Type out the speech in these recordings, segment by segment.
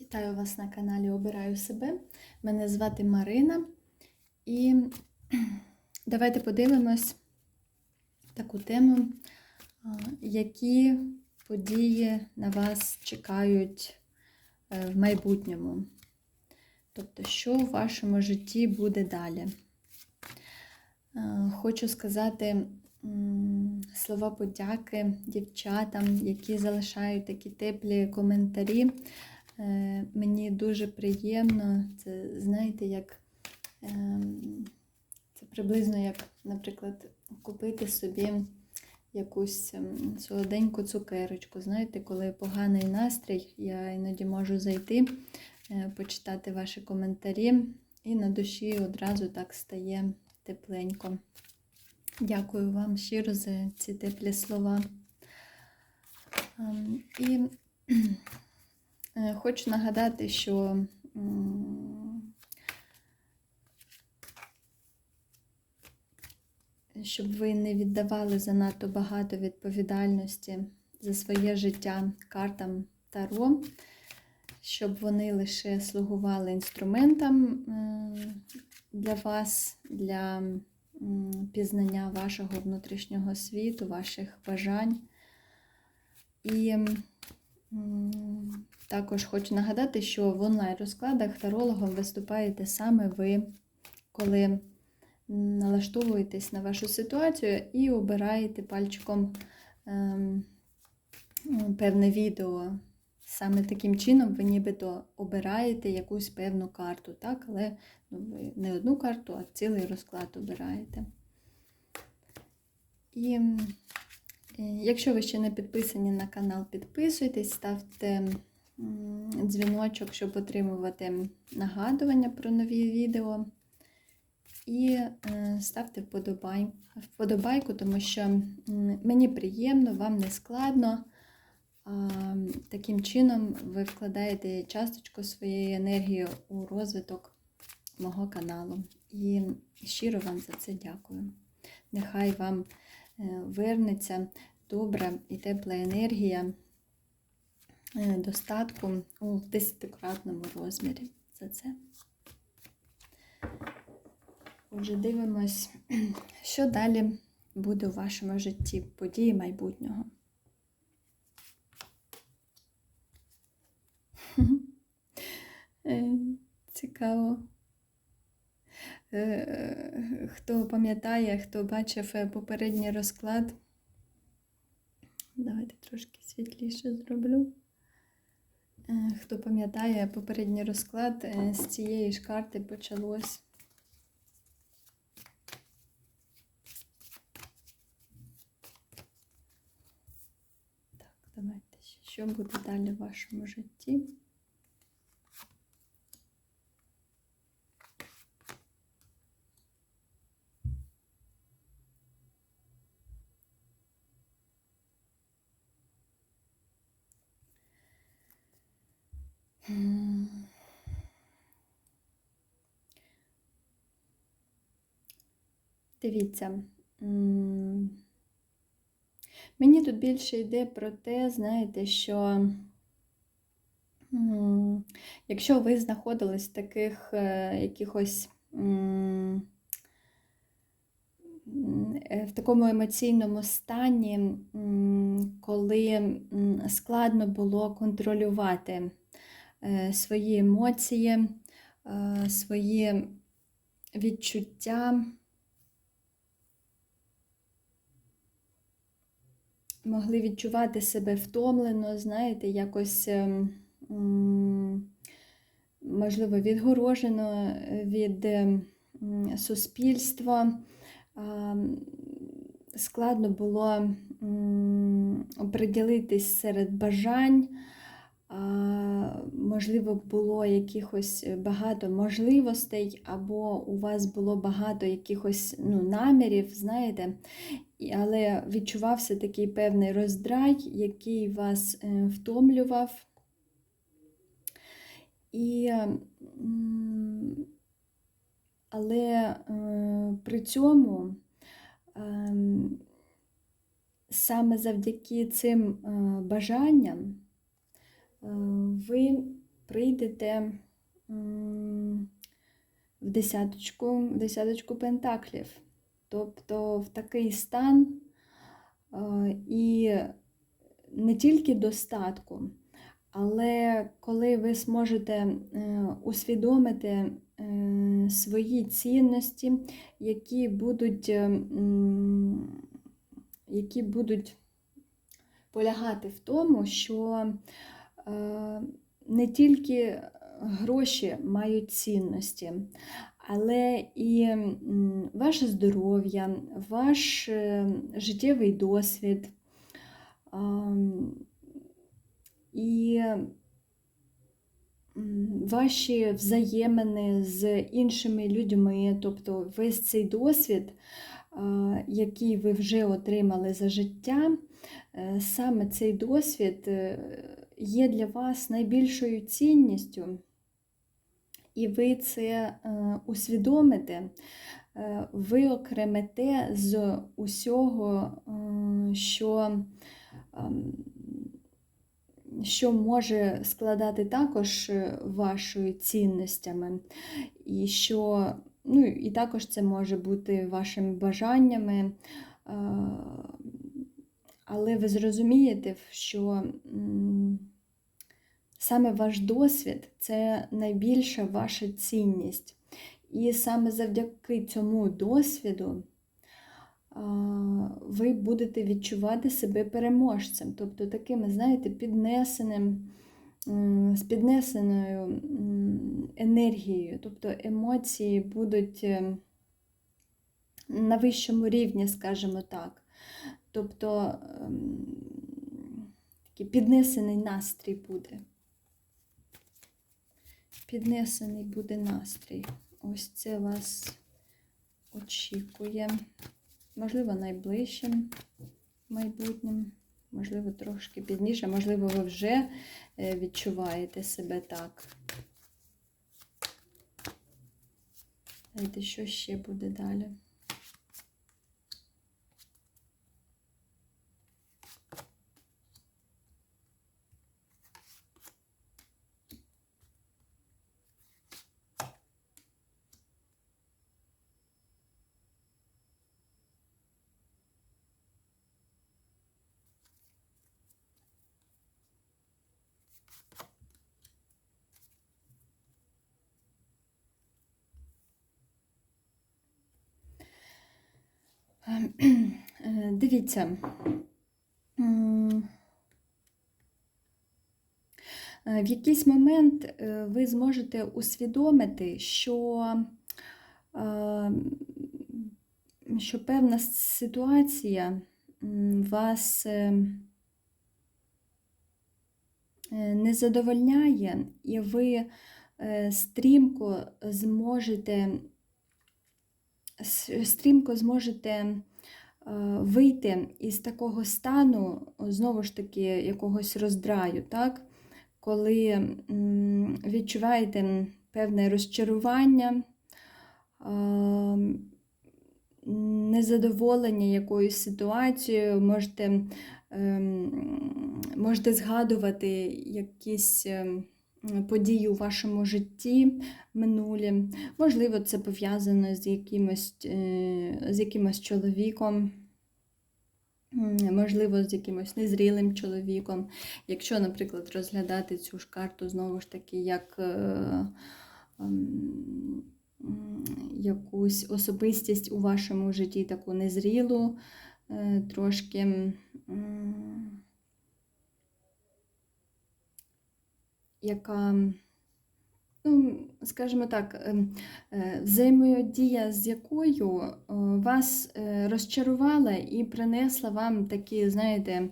Вітаю вас на каналі Обираю себе. Мене звати Марина. І давайте подивимось таку тему, які події на вас чекають е, в майбутньому. Тобто, що в вашому житті буде далі. Хочу сказати слова подяки дівчатам, які залишають такі теплі коментарі. Е, Мені дуже приємно. Це, знаєте, як ем, це приблизно як, наприклад, купити собі якусь ем, солоденьку цукерочку. Знаєте, коли поганий настрій, я іноді можу зайти, е, почитати ваші коментарі, і на душі одразу так стає тепленько. Дякую вам щиро за ці теплі слова. Ем, І Хочу нагадати, що щоб ви не віддавали занадто багато відповідальності за своє життя картам Таро, щоб вони лише слугували інструментом е, для вас, для пізнання вашого внутрішнього світу, ваших бажань. І також хочу нагадати, що в онлайн-розкладах тарологом виступаєте саме ви, коли налаштовуєтесь на вашу ситуацію і обираєте пальчиком ем, певне відео. Саме таким чином ви нібито обираєте якусь певну карту, так? але ну, ви не одну карту, а цілий розклад обираєте. І якщо ви ще не підписані на канал, підписуйтесь, ставте дзвіночок, щоб отримувати нагадування про нові відео. І е, ставте вподобай, вподобайку, тому що мені приємно, вам не складно. Таким чином ви вкладаєте часточку своєї енергії у розвиток мого каналу. І щиро вам за це дякую. Нехай вам вернеться добра і тепла енергія е, достатку у десятикратному розмірі за це. Отже, дивимось, що далі буде у вашому житті, події майбутнього. Е, Цікаво. Е, Хто пам'ятає, хто бачив е, попередній розклад, давайте трошки світліше зроблю. Е, Хто пам'ятає попередній розклад, з цієї ж карти почалось. Так, давайте. Що буде далі в вашому житті? Дивіться. Мені тут більше йде про те, знаєте, що якщо ви знаходились в таких е, якихось е, в такому емоційному стані, коли складно було контролювати е, свої емоції, свої відчуття. Могли відчувати себе втомлено, знаєте, якось, ем, можливо, відгорожено від ем, суспільства. Складно було оприділитись серед бажань. Можливо, було якихось багато можливостей, або у вас було багато якихось ну, намірів, знаєте, але відчувався такий певний роздрай, який вас е, втомлював. І, але е, при цьому ем, саме завдяки цим е, бажанням е, ви прийдете в десяточку, десяточку пентаклів. Тобто в такий стан і не тільки достатку, але коли ви зможете е, усвідомити е, свої цінності, які будуть, е, які будуть полягати в тому, що не тільки гроші мають цінності, але і ваше здоров'я, ваш життєвий досвід. І ваші взаємини з іншими людьми, тобто весь цей досвід, який ви вже отримали за життя, е, саме цей досвід е, є для вас найбільшою цінністю, і ви це е, усвідомите, ви окремете з усього, що ем, що може складати також е, вашою цінностями, і що, ну, і також це може бути вашими бажаннями. Але ви зрозумієте, що саме ваш досвід це найбільша ваша цінність. І саме завдяки цьому досвіду ви будете відчувати себе переможцем, тобто таким, знаєте, піднесеним, з піднесеною енергією, тобто емоції будуть е, на вищому рівні, скажімо так. Тобто ем, такий піднесений настрій буде. Піднесений буде настрій. Ось це вас очікує можливо, найближчим майбутнім, можливо, трошки пізніше, можливо, ви вже е, відчуваєте себе так. Знаєте, що ще буде далі? дивіться. Е, в якийсь момент е, ви зможете усвідомити, що що певна ситуація вас не задовольняє, і ви стрімко зможете стрімко зможете е, вийти із такого стану, знову ж таки, якогось роздраю, так? коли відчуваєте певне розчарування, незадоволення якоюсь ситуацією, можете, ем, можете згадувати якісь. Ем, події у вашому житті минулі. Можливо, це пов'язано з якимось, е, з якимось чоловіком. Можливо, з якимось незрілим чоловіком. Якщо, наприклад, розглядати цю ж карту знову ж таки, як е, якусь особистість у вашому житті, таку незрілу, е, трошки яка, ну, скажімо так, ем, е, взаємодія з якою е, вас е, розчарувала і принесла вам такий, знаєте,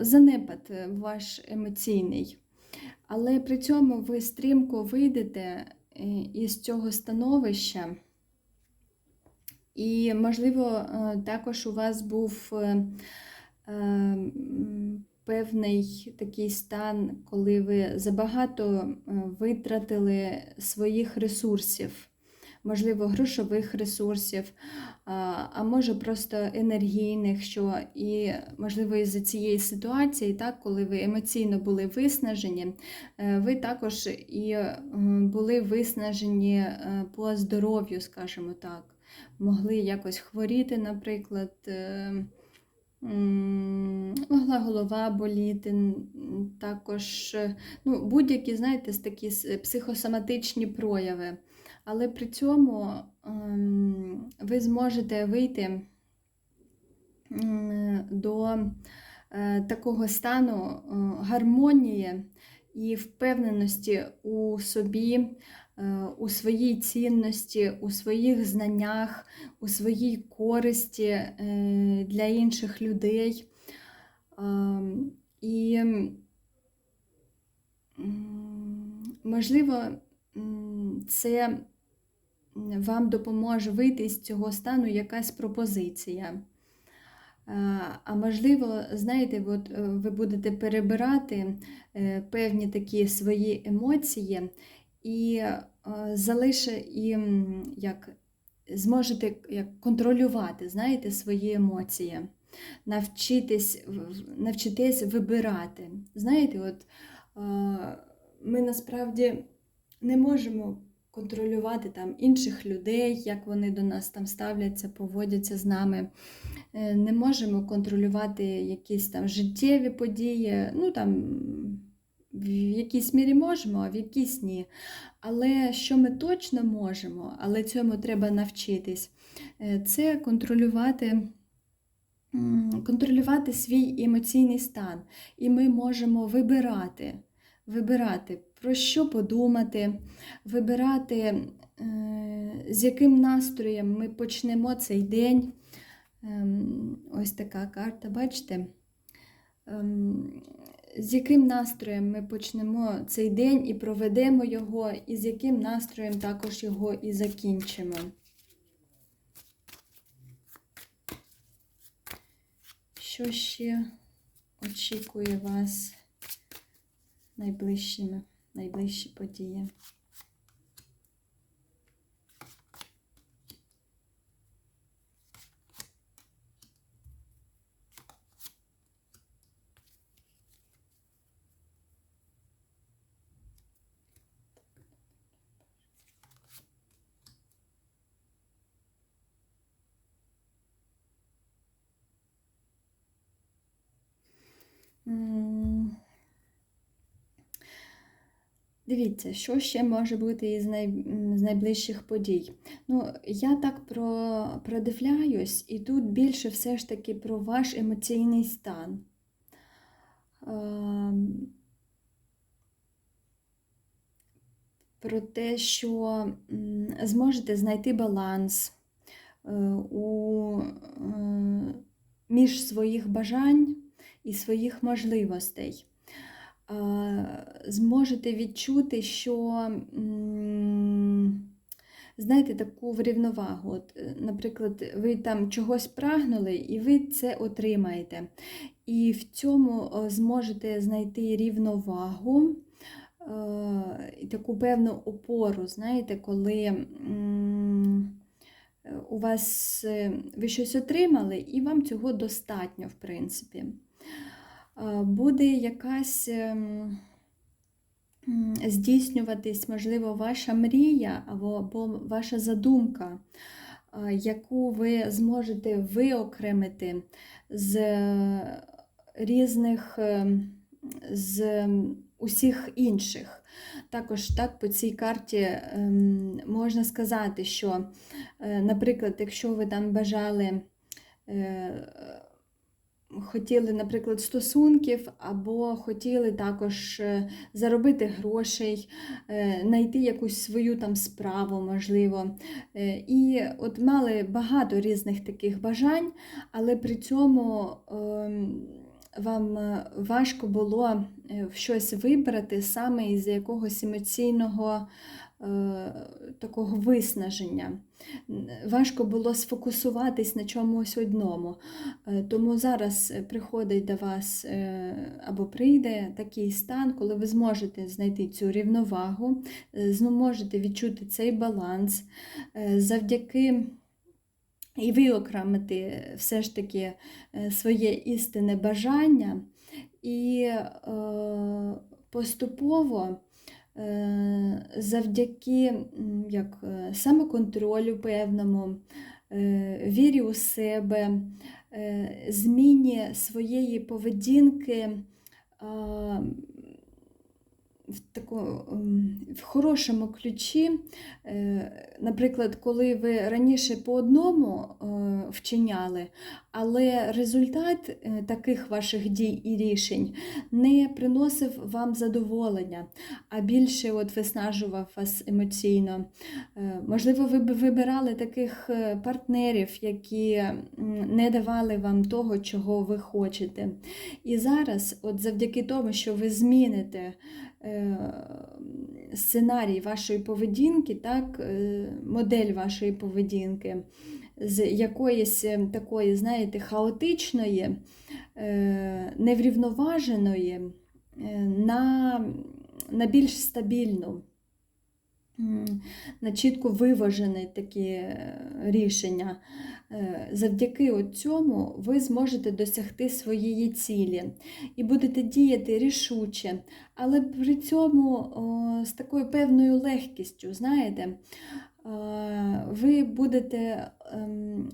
занепад ваш емоційний. Але при цьому ви стрімко вийдете із цього становища. І, можливо, також у вас був певний такий стан, коли ви забагато е, витратили своїх ресурсів. можливо, грошових ресурсів, а може просто енергійних, що і, можливо, із-за цієї ситуації, так, коли ви емоційно були виснажені, е, ви також і були виснажені е, по здоров'ю, скажімо так. Могли якось хворіти, наприклад. Могла голова боліти, також ну, будь-які, знаєте, такі психосоматичні прояви. Але при цьому ем, ви зможете вийти до е, такого стану е, гармонії і впевненості у собі, Е, у своїй цінності, у своїх знаннях, у своїй користі е, для інших людей. І, можливо, це вам допоможе вийти з цього стану якась пропозиція. Е, а можливо, знаєте, от ви будете перебирати певні такі свої емоції і е, залише і як зможете як контролювати, знаєте, свої емоції, навчитись, навчитись вибирати. Знаєте, от е, ми насправді не можемо контролювати там інших людей, як вони до нас там ставляться, поводяться з нами. Е, не можемо контролювати якісь там життєві події. ну там в якійсь мірі можемо, а в якійсь ні. Але що ми точно можемо, але цьому треба навчитись, е, це контролювати. Контролювати свій емоційний стан. І ми можемо вибирати, вибирати, про що подумати, вибирати, е, з яким настроєм ми почнемо цей день. Ем, ось така карта, бачите? З яким настроєм ми почнемо цей день і проведемо його, і з яким настроєм також його і закінчимо. Що ще очікує вас найближчими, найближчі події? Дивіться, що ще може бути із най... з найближчих подій. Ну, Я так про... продивляюсь, і тут більше все ж таки про ваш емоційний стан. Про те, що зможете знайти баланс е, у... Е, між своїх бажань і своїх можливостей зможете відчути, що, знаєте, таку врівновагу. От, е, Наприклад, ви там чогось прагнули, і ви це отримаєте. І в цьому зможете знайти рівновагу таку певну опору, знаєте, коли. У вас е, ви щось отримали, і вам цього достатньо, в принципі буде якась ем, здійснюватись, можливо, ваша мрія або ваша задумка, яку ви зможете виокремити з різних ем, з усіх інших. Також так по цій карті ем, можна сказати, що, е, наприклад, якщо ви там бажали е, хотіли, наприклад, стосунків, або хотіли також е, заробити грошей, е, знайти якусь свою там справу, можливо. Е, і от мали багато різних таких бажань, але при цьому ем, вам важко було щось вибрати саме із якогось емоційного такого виснаження. Важко було сфокусуватись на чомусь одному. Е, Тому зараз приходить до вас е, або прийде такий стан, коли ви зможете знайти цю рівновагу, е, зможете відчути цей баланс е, завдяки. І виокремити все ж таки е, своє істинне бажання, і е, поступово е, завдяки як, е, самоконтролю певному, е, вірі у себе, е, зміні своєї поведінки. в таку, в хорошому ключі, Е, наприклад, коли ви раніше по одному е, вчиняли, але результат е, таких ваших дій і рішень не приносив вам задоволення, а більше от виснажував вас емоційно. Е, Можливо, ви б вибирали таких партнерів, які не давали вам того, чого ви хочете. І зараз, от завдяки тому, що ви зміните сценарій вашої поведінки, так, модель вашої поведінки, з якоїсь е, такої, знаєте, хаотичної, е, неврівноваженої е, на, на більш стабільну. На чітко виважені такі рішення. Завдяки цьому ви зможете досягти своєї цілі і будете діяти рішуче, але при цьому з такою певною легкістю, знаєте, ви будете ем,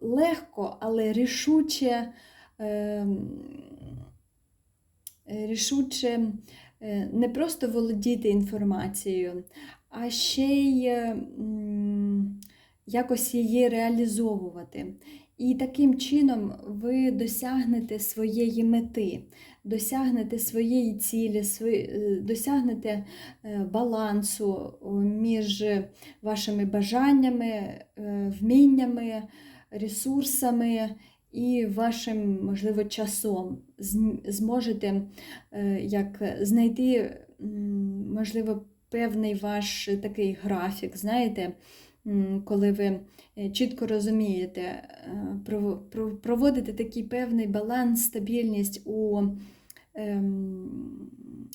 легко, але рішуче, ем, е, рішуче е, не просто володіти інформацією, а ще й е, якось її реалізовувати. І таким чином ви досягнете своєї мети, досягнете своєї цілі, е, досягнете е, балансу між вашими бажаннями, е, вміннями, ресурсами і вашим, можливо, часом. Зможете е, як знайти, можливо, певний ваш такий графік, знаєте, коли ви е, чітко розумієте, е, прово- про- проводите такий певний баланс, стабільність у ем,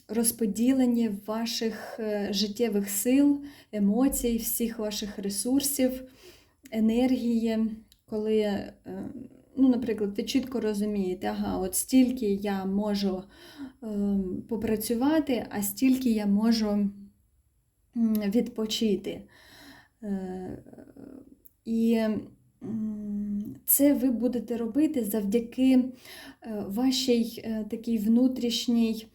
розподіленні ваших е, життєвих сил, емоцій, всіх ваших ресурсів, енергії, коли, ну, наприклад, ви чітко розумієте, ага, от стільки я можу ем, попрацювати, а стільки я можу відпочити. Е, І це ви будете робити завдяки е, вашій е, такій внутрішній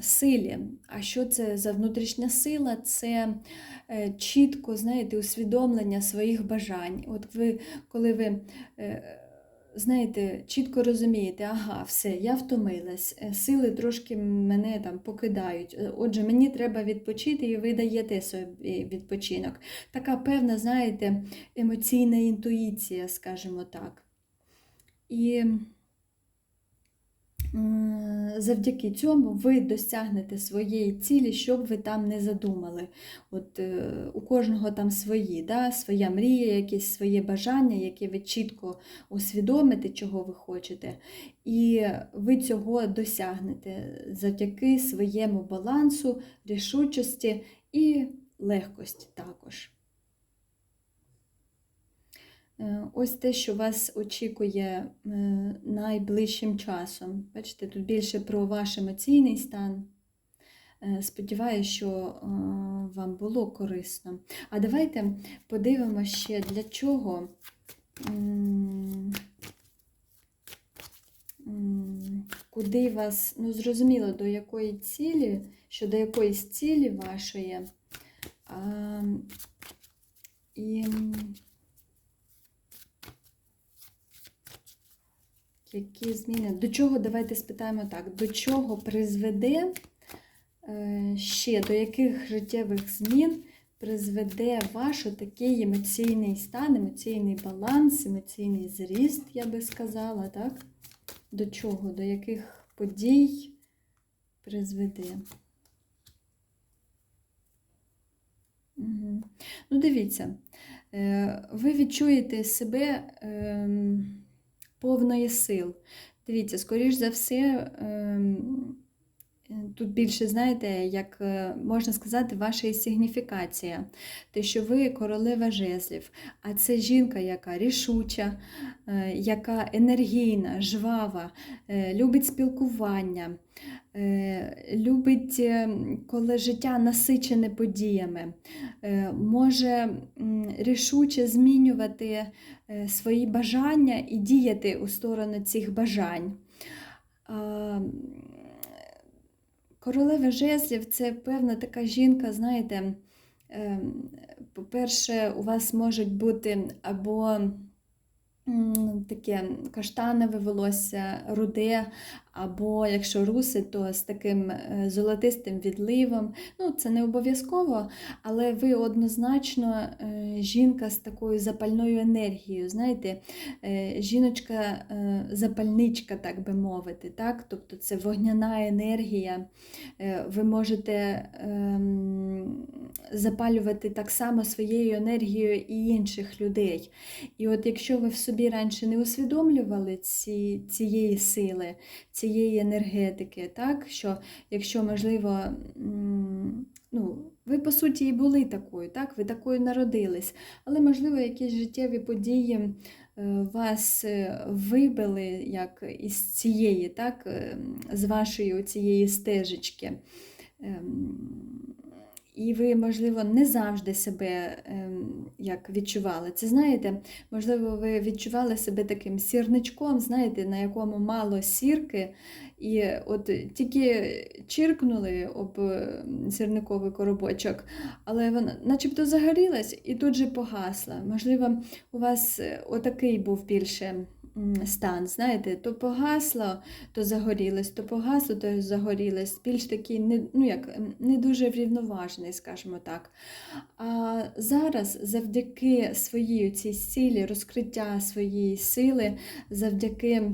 силі. А що це за внутрішня сила? Це чітко, знаєте, усвідомлення своїх бажань. От ви, коли ви знаєте, чітко розумієте, ага, все, я втомилась, е, сили трошки мене там покидають. е, Отже, мені треба відпочити, і ви даєте собі відпочинок. Така певна, знаєте, емоційна інтуїція, скажімо так. І завдяки цьому ви досягнете своєї цілі, що б ви там не задумали. От е, у кожного там свої, да, своя мрія, якесь своє бажання, яке ви чітко усвідомите, чого ви хочете. І ви цього досягнете завдяки своєму балансу, рішучості і легкості також. Е, Ось те, що вас очікує е, найближчим часом. Бачите, тут більше про ваш емоційний стан. Е, Сподіваюся, що вам було корисно. А давайте подивимося ще, для чого. Куди вас, ну зрозуміло, до якої цілі, що до якоїсь цілі вашої. А, і які зміни? До чого, давайте спитаємо так, до чого призведе е, ще, до яких життєвих змін призведе ваш такий емоційний стан, емоційний баланс, емоційний зріст, я би сказала, так? До чого, до яких подій призведе? Ну, дивіться, е, ви відчуєте себе ем, повної сил. Дивіться, скоріш за все, ем, тут більше, знаєте, як е, можна сказати, ваша сигніфікація. Те, що ви королева жезлів, а це жінка, яка рішуча, е, яка енергійна, жвава, е, любить спілкування, любить, е, коли життя насичене подіями, е, може рішуче змінювати е, свої бажання і діяти у сторону цих бажань. Королева жезлів це певна така жінка, знаєте, по-перше, у вас можуть бути або таке каштанове волосся, руде, або якщо руси, то з таким е, золотистим відливом. Ну, це не обов'язково, але ви однозначно е, жінка з такою запальною енергією. Знаєте, е, жіночка е, запальничка, так би мовити. Так? Тобто це вогняна енергія. Ви можете ем, запалювати так само своєю енергією і інших людей. І от якщо ви в собі раніше не усвідомлювали ці, цієї сили, цієї енергетики, так? що якщо, можливо, ну, ви по суті і були такою, так? ви такою народились, але, можливо, якісь життєві події е, вас е, вибили як із цієї, так? е, з вашої цієї стежечки. Ем, І ви, можливо, не завжди себе ем, як відчували. Це знаєте, можливо, ви відчували себе таким сірничком, знаєте, на якому мало сірки, і от тільки чиркнули об е, сірниковий коробочок, але вона начебто загорілась і тут же погасла. Можливо, у вас е, отакий був більше стан, знаєте, то погасло, то загорілось, то погасло, то загорілось. Більш такий не, ну як, не дуже врівноважений, скажімо так. А зараз завдяки своїй цій силі, розкриття своєї сили, завдяки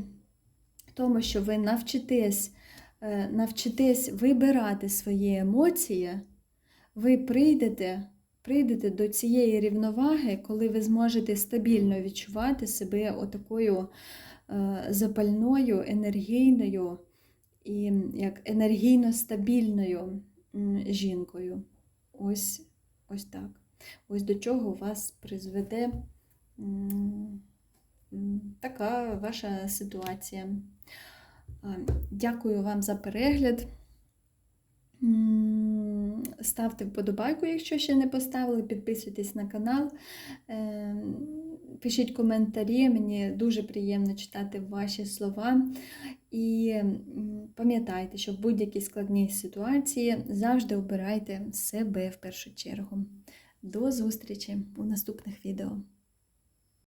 тому, що ви навчитесь, е, навчитесь вибирати свої емоції, ви прийдете, прийдете до цієї рівноваги, коли ви зможете стабільно відчувати себе отакою е, запальною, енергійною і як енергійно стабільною жінкою. Ось, ось так. Ось до чого вас призведе така ваша ситуація. Дякую вам за перегляд. Ставте вподобайку, якщо ще не поставили, підписуйтесь на канал, Е, пишіть коментарі, мені дуже приємно читати ваші слова. І пам'ятайте, що в будь-якій складній ситуації завжди обирайте себе в першу чергу. До зустрічі у наступних відео.